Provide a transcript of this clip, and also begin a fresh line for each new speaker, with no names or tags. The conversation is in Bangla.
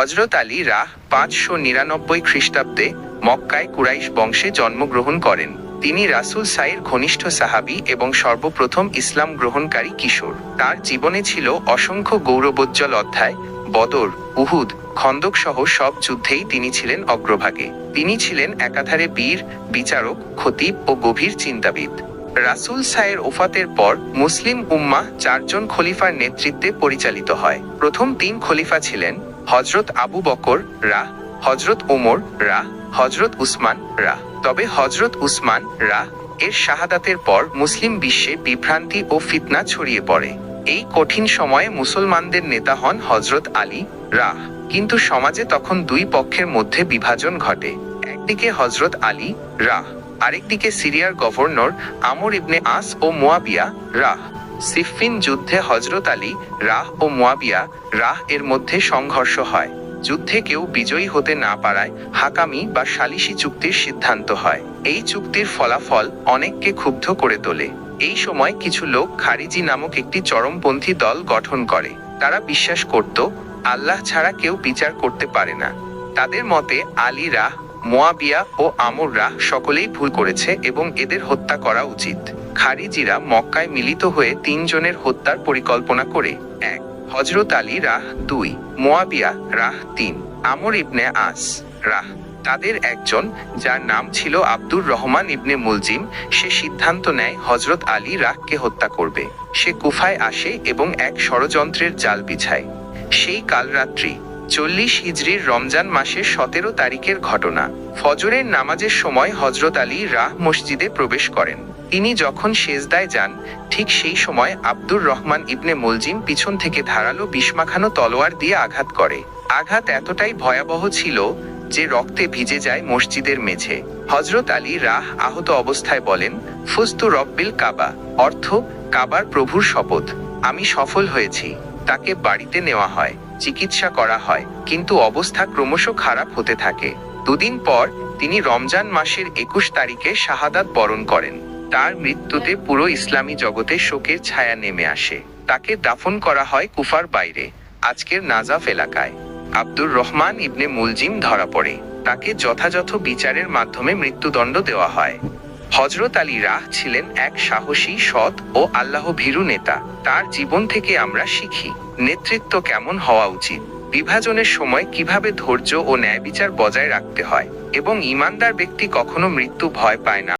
হজরত আলী রাহ পাঁচশো নিরানব্বই খ্রিস্টাব্দে মক্কায় কুরাইশ বংশে জন্মগ্রহণ করেন। তিনি রাসূল সাইর ঘনিষ্ঠ সাহাবী এবং সর্বপ্রথম ইসলাম গ্রহণকারী কিশোর। তার জীবনে ছিল অসংখ্য গৌরবোজ্জ্বল অধ্যায়, বদর, উহুদ খন্দক সহ সব যুদ্ধেই তিনি ছিলেন অগ্রভাগে। তিনি ছিলেন একাধারে বীর, বিচারক, খতিব ও গভীর চিন্তাবিদ। রাসূল সায়ের ওফাতের পর মুসলিম উম্মাহ চারজন খলিফার নেতৃত্বে পরিচালিত হয়। প্রথম তিন খলিফা ছিলেন হজরত আবু বকর রাহ হজরত ওমর রাহ হজরত উসমান রাহ তবে হজরত উসমান রাহ এর শাহাদাতের পর মুসলিম বিশ্বে বিভ্রান্তি ও ফিতনা ছড়িয়ে পড়ে। এই কঠিন সময়ে মুসলমানদের নেতা হন হজরত আলী রাহ কিন্তু সমাজে তখন দুই পক্ষের মধ্যে বিভাজন ঘটে। একদিকে হজরত আলী রাহ আরেকদিকে সিরিয়ার গভর্নর আমর ইবনে আস ও মোয়াবিয়া রাহ সিফিন যুদ্ধে হজরত আলী, রাহ ও মোয়াবিয়া রাহ এর মধ্যে সংঘর্ষ হয়। যুদ্ধে কেউ বিজয়ী হতে না পারায় হাকামি বা সালিসি চুক্তির সিদ্ধান্ত হয়। এই চুক্তির ফলাফল অনেককে ক্ষুব্ধ করে তোলে। এই সময় কিছু লোক খারিজি নামক একটি চরমপন্থী দল গঠন করে। তারা বিশ্বাস করত, আল্লাহ ছাড়া কেউ বিচার করতে পারে না। তাদের মতে আলী রাহ, মোয়াবিয়া ও আমর রাহ সকলেই ভুল করেছে এবং এদের হত্যা করা উচিত। খারিজিরা মক্কায় মিলিত হয়ে তিনজনের হত্যার পরিকল্পনা করে। এক হজরত আলী রাহ দুই, মোয়াবিয়া রাহ তিন, আমর ইবনে আস রাহ। তাদের একজন, যার নাম ছিল আব্দুর রহমান ইবনে মুলজিম, সে সিদ্ধান্ত নেয় হজরত আলী রাহকে হত্যা করবে। সে কুফায় আসে এবং এক ষড়যন্ত্রের জাল বিছায়। সেই কাল রাত্রি চল্লিশ হিজরির রমজান মাসের সতেরো তারিখের ঘটনা। ফজরের নামাজের সময় হজরত আলী রাহ মসজিদে প্রবেশ করেন। তিনি যখন সেজদায় যান, ঠিক সেই সময় আব্দুর রহমান ইবনে মুলজিম পিছন থেকে ধারালো বিস্মাখানো তলোয়ার দিয়ে আঘাত করে। আঘাত এতটাই ভয়াবহ ছিল যে রক্তে ভিজে যায় মসজিদের মেঝে। হজরত আলী রাহ আহত অবস্থায় বলেন ফুস্তু রব্বিল কাবা। অর্থ, কাবার প্রভুর শপথ। আমি সফল হয়েছি। তাকে বাড়িতে নেওয়া হয়, চিকিৎসা করা হয়, কিন্তু অবস্থা ক্রমশ খারাপ হতে থাকে। দুদিন পর তিনি রমজান মাসের একুশ তারিখে শাহাদাত বরণ করেন। তার মৃত্যুতে পুরো ইসলামী জগতে শোকের ছায়া নেমে আসে। তাকে দাফন করা হয় কুফার বাইরে, আজকের নাজাফ এলাকায়। আব্দুর রহমান ইবনে মুলজিম ধরা পড়ে। তাকে যথাযথ বিচারের মাধ্যমে মৃত্যুদণ্ড দেওয়া হয়। হজরত আলী রাহ ছিলেন এক সাহসী, সৎ ও আল্লাহ ভীরু নেতা। তার জীবন থেকে আমরা শিখি, নেতৃত্ব কেমন হওয়া উচিত, বিভাজনের সময় কীভাবে ধৈর্য ও ন্যায় বিচার বজায় রাখতে হয়, এবং ইমানদার ব্যক্তি কখনো মৃত্যু ভয় পায় না।